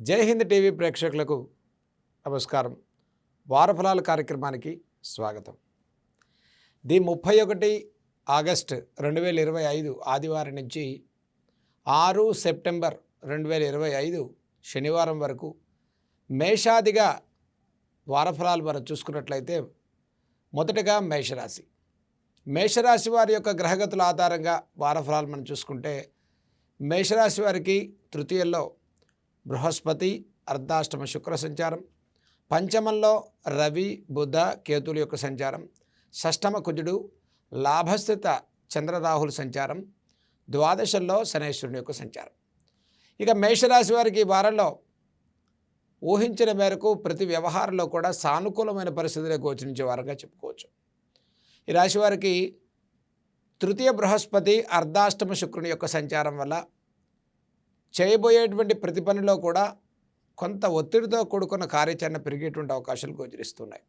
జై హింద్ టీవీ ప్రేక్షకులకు నమస్కారం. వారఫలాల కార్యక్రమానికి స్వాగతం. ది ముప్పై ఒకటి ఆగస్ట్ రెండు వేల ఇరవై ఐదు ఆదివారం నుంచి ఆరు సెప్టెంబర్ రెండు వేల ఇరవై ఐదు శనివారం వరకు మేషాదిగా వారఫలాలు మనం చూసుకున్నట్లయితే మొదటగా మేషరాశి. మేషరాశి వారి యొక్క గ్రహగతుల ఆధారంగా వారఫలాలు మనం చూసుకుంటే మేషరాశి వారికి తృతీయంలో బృహస్పతి అర్ధాష్టమ శుక్ర సంచారం. పంచమంలో రవి బుధ కేతుల యొక్క సంచారం. షష్టమ కుజుడు లాభస్థిత చంద్రరాహుల సంచారం. ద్వాదశంలో శనేశ్వరుని యొక్క సంచారం. ఇక మేషరాశి వారికి ఈ వారంలో ఊహించిన మేరకు ప్రతి వ్యవహారంలో కూడా సానుకూలమైన పరిస్థితులే గోచరించే వారంగా చెప్పుకోవచ్చు. ఈ రాశి వారికి తృతీయ బృహస్పతి అర్ధాష్టమ శుక్రుని యొక్క సంచారం వల్ల చేయబోయేటువంటి ప్రతి పనిలో కూడా కొంత ఒత్తిడితో కూడుకున్న కార్యాచరణ పెరిగేటువంటి అవకాశాలు గోచరిస్తున్నాయి.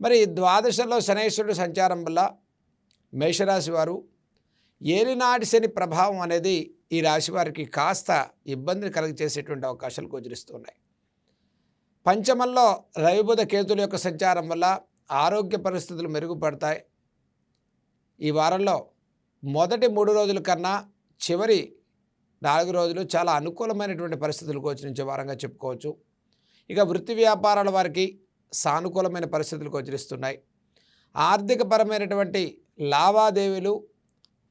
మరి ద్వాదశలో శనేశ్వరుడు సంచారం వల్ల మేషరాశి వారు ఏలినాటి శని ప్రభావం అనేది ఈ రాశి వారికి కాస్త ఇబ్బందిని కలుగజేసేటువంటి అవకాశాలు గోచరిస్తున్నాయి. పంచమంలో రవిబుధ కేతుల యొక్క సంచారం వల్ల ఆరోగ్య పరిస్థితులు మెరుగుపడతాయి. ఈ వారంలో మొదటి మూడు రోజుల కన్నా చివరి నాలుగు రోజులు చాలా అనుకూలమైనటువంటి పరిస్థితులు గోచరించే వారంగా చెప్పుకోవచ్చు. ఇక వృత్తి వ్యాపారాల వారికి సానుకూలమైన పరిస్థితులు గోచరిస్తున్నాయి. ఆర్థికపరమైనటువంటి లావాదేవీలు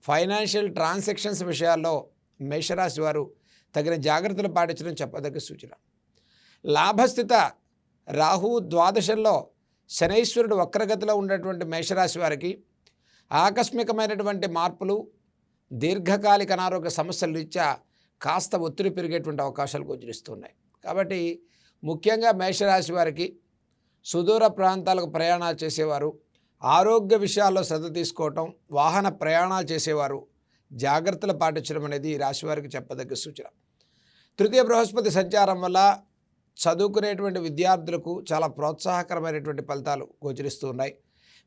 ఫైనాన్షియల్ ట్రాన్సాక్షన్స్ విషయాల్లో మేషరాశి వారు తగిన జాగ్రత్తలు పాటించడం చెప్పదగ్గ సూచన. లాభస్థిత రాహు ద్వాదశంలో శనైశ్వరుడు వక్రగతిలో ఉన్నటువంటి మేషరాశి వారికి ఆకస్మికమైనటువంటి మార్పులు దీర్ఘకాలిక అనారోగ్య సమస్యల రీత్యా కాస్త ఒత్తిడి పెరిగేటువంటి అవకాశాలు గోచరిస్తున్నాయి. కాబట్టి ముఖ్యంగా మేషరాశి వారికి సుదూర ప్రాంతాలకు ప్రయాణాలు చేసేవారు ఆరోగ్య విషయాల్లో శ్రద్ధ తీసుకోవటం వాహన ప్రయాణాలు చేసేవారు జాగ్రత్తలు పాటించడం అనేది ఈ రాశి వారికి చెప్పదగ్గ సూచన. తృతీయ బృహస్పతి సంచారం వల్ల చదువుకునేటువంటి విద్యార్థులకు చాలా ప్రోత్సాహకరమైనటువంటి ఫలితాలు గోచరిస్తూ ఉన్నాయి.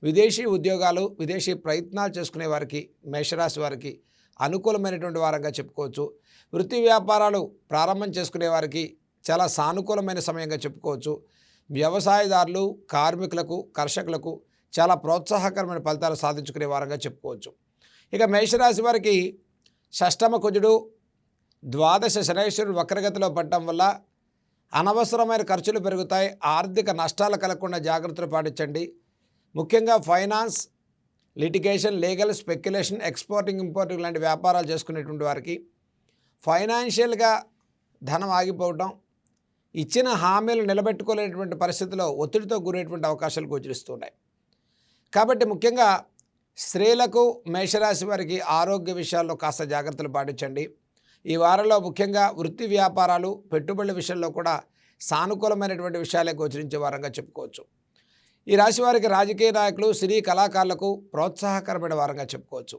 విదేశీ ఉద్యోగాలు విదేశీ ప్రయత్నాలు చేసుకునే వారికి మేషరాశి వారికి అనుకూలమైనటువంటి వారంగా చెప్పుకోవచ్చు. వృత్తి వ్యాపారాలు ప్రారంభం చేసుకునే వారికి చాలా సానుకూలమైన సమయంగా చెప్పుకోవచ్చు. వ్యవసాయదారులు కార్మికులకు కర్షకులకు చాలా ప్రోత్సాహకరమైన ఫలితాలు సాధించుకునే వారంగా చెప్పుకోవచ్చు. ఇక మేషరాశి వారికి షష్టమ కుజుడు ద్వాదశ శనేశ్వరుడు వక్రగతిలో పడటం వల్ల అనవసరమైన ఖర్చులు పెరుగుతాయి. ఆర్థిక నష్టాలు కలగకుండా జాగ్రత్తలు పాటించండి. ముఖ్యంగా finance litigation legal speculation exporting importing లాంటి వ్యాపారాలు చేసుకునేటువంటి వారికి ఫైనాన్షియల్గా ధనం ఆగిపోవటం ఇచ్చిన హామీలు నిలబెట్టుకోలేనటువంటి పరిస్థితిలో ఒత్తిడితో గురేటువంటి అవకాశాలు గోచరిస్తున్నాయి. కాబట్టి ముఖ్యంగా స్త్రీలకు మేషరాశి వారికి ఆరోగ్య విషయాల్లో కాస్త జాగ్రత్తలు పాటించండి. ఈ వారంలో ముఖ్యంగా వృత్తి వ్యాపారాలు పెట్టుబడుల విషయంలో కూడా సానుకూలమైనటువంటి విషయాలే గోచరించే వారంగా చెప్పుకోవచ్చు. ఈ రాశి వారికి రాజకీయ నాయకులు సినీ కళాకారులకు ప్రోత్సాహకరమైన వారంగా చెప్పుకోవచ్చు.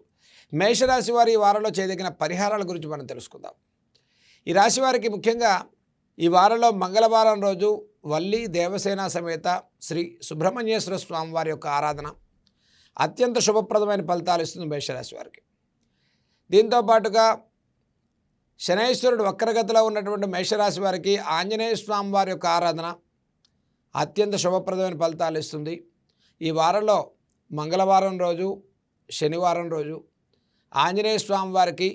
మేషరాశి వారి ఈ వారంలో చేయదగిన పరిహారాల గురించి మనం తెలుసుకుందాం. ఈ రాశి వారికి ముఖ్యంగా ఈ వారంలో మంగళవారం రోజు వల్లి దేవసేన సమేత శ్రీ సుబ్రహ్మణ్యేశ్వర స్వామి వారి యొక్క ఆరాధన అత్యంత శుభప్రదమైన ఫలితాలు ఇస్తుంది మేషరాశి వారికి. దీంతో పాటుగా శనైశ్వరుడు వక్రగతిలో ఉన్నటువంటి మేషరాశి వారికి ఆంజనేయ స్వామి వారి యొక్క ఆరాధన అత్యంత శుభప్రదమైన ఫలితాలు ఇస్తుంది. ఈ వారంలో మంగళవారం రోజు శనివారం రోజు ఆంజనేయ స్వామి వారికి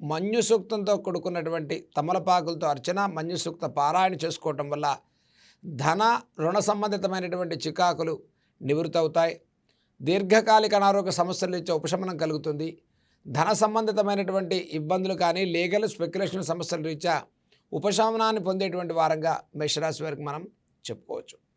మన్యు సూక్తంతో కూడుకున్నటువంటి తమలపాకులతో అర్చన మన్యు సూక్త పారాయణ చేసుకోవటం వల్ల ధన రుణ సంబంధితమైనటువంటి చికాకులు నివృత్తి అవుతాయి దీర్ఘకాలిక అనారోగ్య సమస్యలు ఇచ్చే ఉపశమనం కలుగుతుంది. ధన సంబంధితమైనటువంటి ఇబ్బందులు కానీ లీగల్ స్పెక్యులేషన్ సమస్యల రీత్యా ఉపశమనాన్ని పొందేటువంటి వారంగా మేషరాశి వారికి మనం చెప్పుకోవచ్చు.